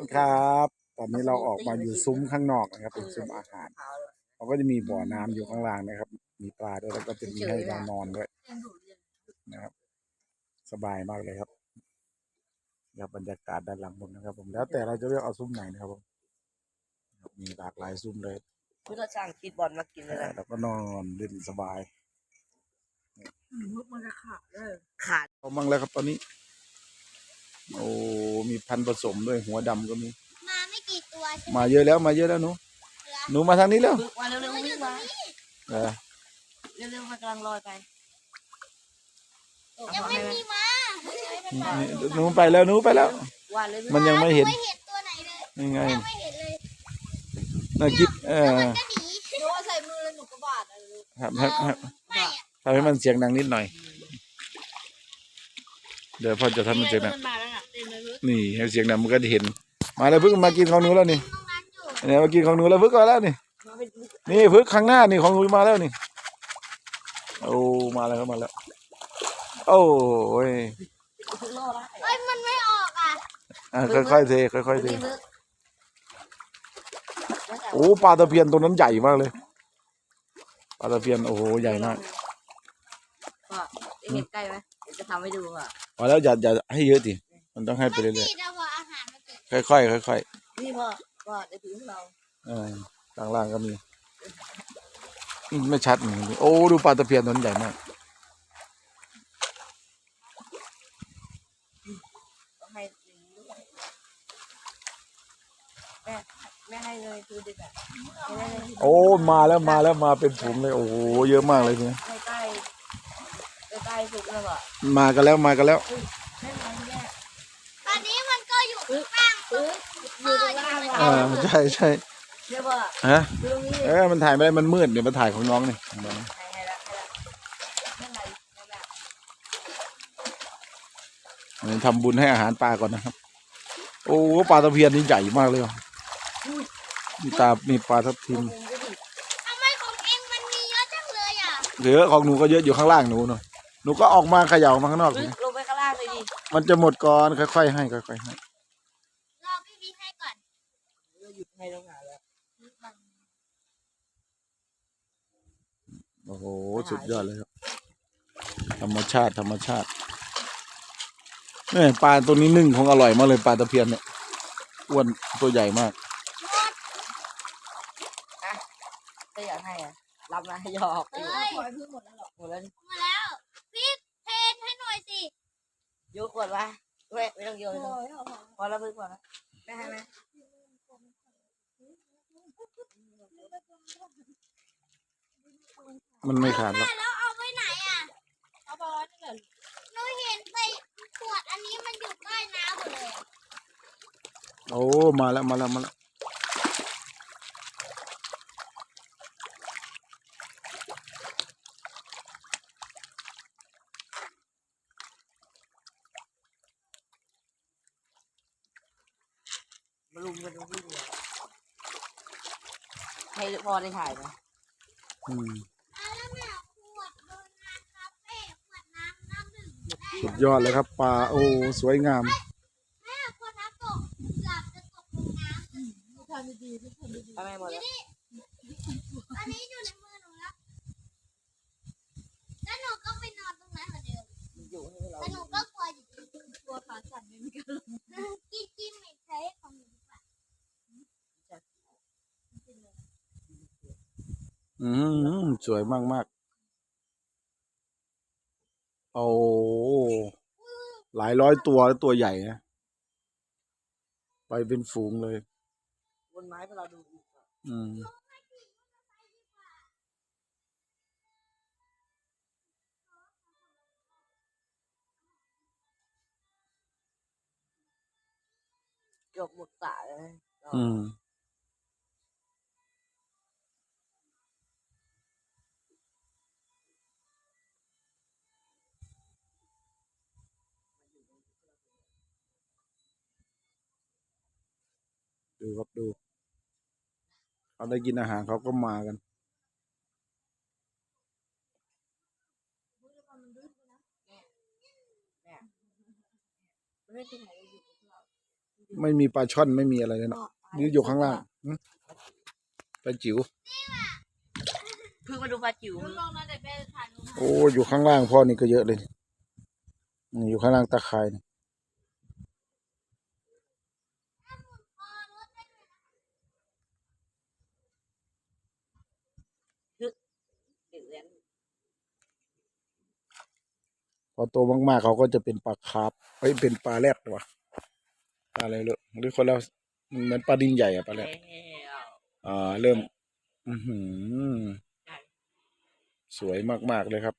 อนครับ ตอนนี้เราออกมาอยู่ซุ้มข้างนอกนะครับ เป็นซุ้มอาหารเขาก็จะมีบ่อน้ำอยู่ข้างล่างนะครับ มีปลาด้วยแล้วก็จะมีให้เรานอนด้วยนะครับ สบายมากเลยครับครับบรรยากาศด้านหลังผมนะครับ ผมแล้วแต่เราจะเลือกเอาซุ้มไหนนะครับผมครับมีหลากหลายซุ้มเลยพุทธช่างคิดบอลมากินเลยนะแล้วก็นอนเล่นสบายมุกมันจะขาดเลยขาดเอามั่งแล้วครับตอนนี้ โอ้มีพันธุ์ผสมด้วยหัวดำก็มี มาไม่กี่ตัวใช่ไหมมาเยอะแล้วมาเยอะแล้วหนูหนูมาทางนี้แล้วบึกมาเร็วๆวิ่งมาเออเร็วๆมันกำลังลอยไปยังไม่มีมานี่หนูไปแล้วหนูไปแล้ว ว่าเลยมันยังไม่เห็นไม่เห็นตัวไหนเลยยังไงยังไม่เห็นเลยน่าคิดเออก็หนีหนูว่าใส่มือแล้วหนูก็บาดอะไรลูกครับครับครับไม่อะทำให้มันเสียงดังนิดหน่อย เดี๋ยวพ่อจะทำมันเสียงดัง มันมาแล้ว น่ะเต็มเลยลูกนี่ให้เสียงดังมันก็จะเห็น มาแล้วพึ่งมากินของหนูแล้วนี่ตรงนั้นอยู่เนี่ยมากินของหนูแล้วพึ่งก่อนแล้วนี่มาเป็นบึกนี่พึ่งข้างหน้านี่ของหนูมาแล้วนี่โอ้มาแล้วมาแล้วโอ้ยบึกรอดละเอ้ยมันไม่ออกอะอะค่อยๆเทค่อยๆเทบึกบึกโอ้ปลาตะเพียนตัวนั้นใหญ่มากเลยปลาตะเพียนโอ้โหใหญ่มากว่าได้เห็นใกล้ไหมเดี๋ยวจะทำให้ดูอะพอแล้วอย่าอย่าให้เยอะดิ มันต้องให้ไปมันเรื่อยติดอะพออาหารมันติดๆค่อยๆค่อยนี่พ่อพ่อได้ถึงเราๆเออข้างล่างก็มีอืมไม่ชัดเหมือนกันโอ้ดูปลาตะเพียนตัวนั้นใหญ่มากต้องให้ถึงด้วยแม่แม่ให้เลยคือเด็กอะไม่ได้เลยโอ้มาแล้วมาแล้วมาเป็นฝูงเลย โอ้โหเยอะมากเลยเนี่ยใกล้ใกล้ใกล้สุกแล้วอะมากันแล้วมากันแล้วแม่มาที่แม่ ตอนนี้มันก็อยู่ข้างๆ ปึ๊บอยู่ ตรงล่างอ่าอะใช่ใช่เรียกว่าฮะอยู่ตรงนี้เออมันถ่ายไม่ได้มันมืดเดี๋ยวมาถ่ายของน้องนี่ให้ให้ละให้ละนั่นไงนั่นแหละเดี๋ยวทำบุญให้อาหารปลาก่อนนะครับ โอ้ปลาตะเพียนนี่ใหญ่มากเลยว่ะมีตามีปลาทับทิมทำไมของเองมันมีเยอะจังเลยอะเหลือของหนูก็เยอะอยู่ข้างล่างหนูหน่อยหนูก็ออกมาเขย่ามาข้างนอกปึ๊สิบลงไปข้างล่างเลยดิมันจะหมดก่อนค่อยๆให้ค่อยๆให้ รอพี่วีให้ก่อน เราหยุดให้ต้องหาแล้วโอ้โห สุดยอดเลยครับ ธรรมชาติธรรมชาตินี่ปลาตัวนี้นึ่งของอร่อยมากเลยปลาตะเพียนเนี่ยอ้วนตัวใหญ่มากก็อยากให้อะรับนะหยอกเอ้ยปล่อยพึ่งหมดแล้วหรอหมดแล้วมาแล้วพี่เทนให้หน่อยสิโยกขวดวะไม่ไม่ต้องโยนโอ้ยเอาพอพอแล้วพึ่งพอแล้วไม่ให้ไหม มันไม่ขาดหรอกแล้วเอาไว้ไหนอะเอาไปไว้นี่แหละหนูเห็นใส่ขวดอันนี้มันอยู่ใต้น้ำหมดเลยโอ้มาแล้วมาแล้วมาแล้วมาลุมกันตรงที่เลย ให้พอได้ถ่ายไหมอืมอะแล้วแม่ขวดโดนงานคาเฟ่ขวดน้ำน้ำดื่มแม่สุดยอดเลยครับปลาโอ้สวยงามแม่ขวดน้ำตกเกือบจะตกลงน้ำไม่ทำดีๆไม่ทำดีทำไมหมดแล้วอันนี้อยู่ในมือหนูแล้ว แล้วหนูก็ไปนอนตรงนั้นเหมือนเดิมมันอยู่ให้เราแต่หนูก็กลัวอยู่ดีๆตัวขาสั่นไม่มีกระลงกินกินไม่ใช้ของหนูดีกว่า อืมสวยมากมากๆโอ้หลายร้อยตัวแล้วตัวใหญ่นะ ไปเป็นฝูงเลยบนไม้พวกเราดูอีกอะอืมเกือบหมดสระเลยเราอืม ดูครับดูเขาได้กินอาหารเขาก็มากัน ไม่ได้ที่ไหนเราอยู่กับพวกเราไม่มีปลาช่อนไม่มีอะไรเลยเนาะหรืออยู่ข้างล่างหึปลาจิ๋ว เพิ่งมาดูปลาจิ๋วลูกลงมาแต่แม่ทานลูกโอ้ อยู่ข้างล่างพ่อนี่ก็เยอะเลยนี่อยู่ข้างล่างตะไคร่นี่ เดือน พ อโตมากๆเขาก็จะเป็นปลาคาร์ฟเฮ้ยเป็นปลาแรดวะปลาอะไรเลยหรือคนเราเหมือนปลาดินใหญ่อะปลาแรแล้ดวอ่าเริ่ม อือหือสวยมากๆเลยครับ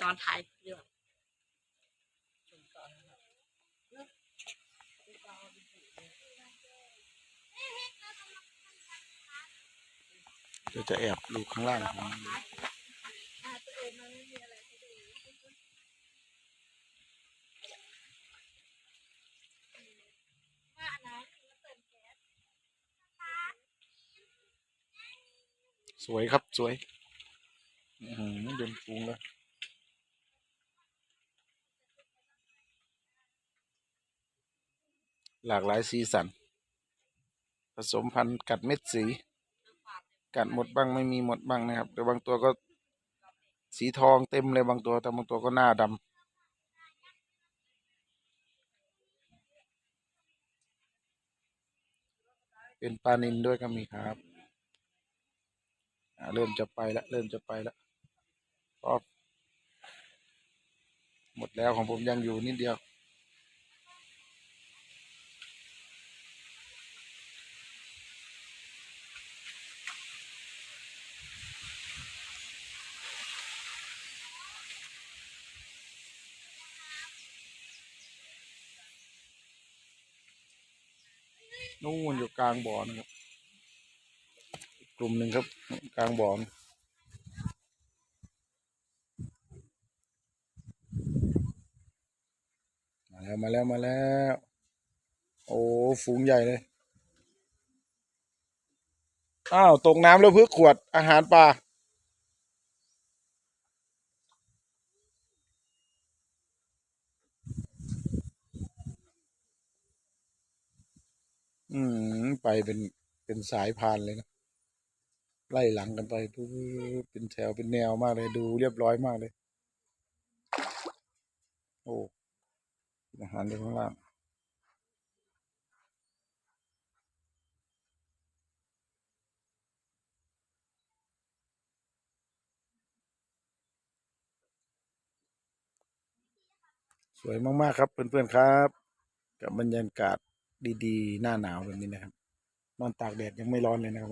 ตอนท้ายเรื่อง เดี๋ยวจะแอบดูข้างล่างของสวยครับสวยอือหือเดินฟูงแล้วหลากหลายสีสัน ผสมพันธุ์กัดเม็ดสี กัดหมดบ้างไม่มีหมดบ้างนะครับแต่บางตัวก็สีทองเต็มเลยบางตัวแต่บางตัวก็หน้าดำเป็นปลานินด้วยก็มีครับอ่าเริ่มจะไปแล้วเริ่มจะไปแล้วก็หมดแล้วของผมยังอยู่นิดเดียว นู่นอยู่กลางบ่อนะครับ กลุ่มหนึ่งครับ กลางบ่อนมาแล้วมาแล้วมาแล้ว โอ้ฝูงใหญ่เลย อ้าว ตกน้ำแล้วพึ่งขวดอาหารปลา อืม ไปเป็นเป็นสายพานเลยนะไล่หลังกันไปปุ๊บเป็นแถวเป็นแนวมากเลยดูเรียบร้อยมากเลย โอ้อาหารอยู่ข้างล่างสวยมาก ๆ ครับ เพื่อน ๆ ครับ กับบรรยากาศดี ๆ หน้าหนาวแบบนี้นะครับ นอนตากแดดยังไม่ร้อนเลยนะครับ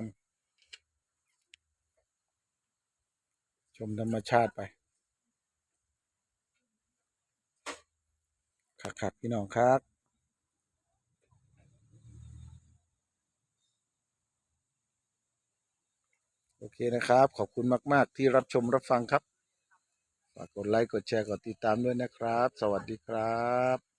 ชมธรรมชาติไปคักๆพี่น้องครับโอเคนะครับ ขอบคุณมาก ๆ ที่รับชมรับฟังครับ ฝากกดไลค์ กดแชร์ กดติดตามด้วยนะครับ สวัสดีครับ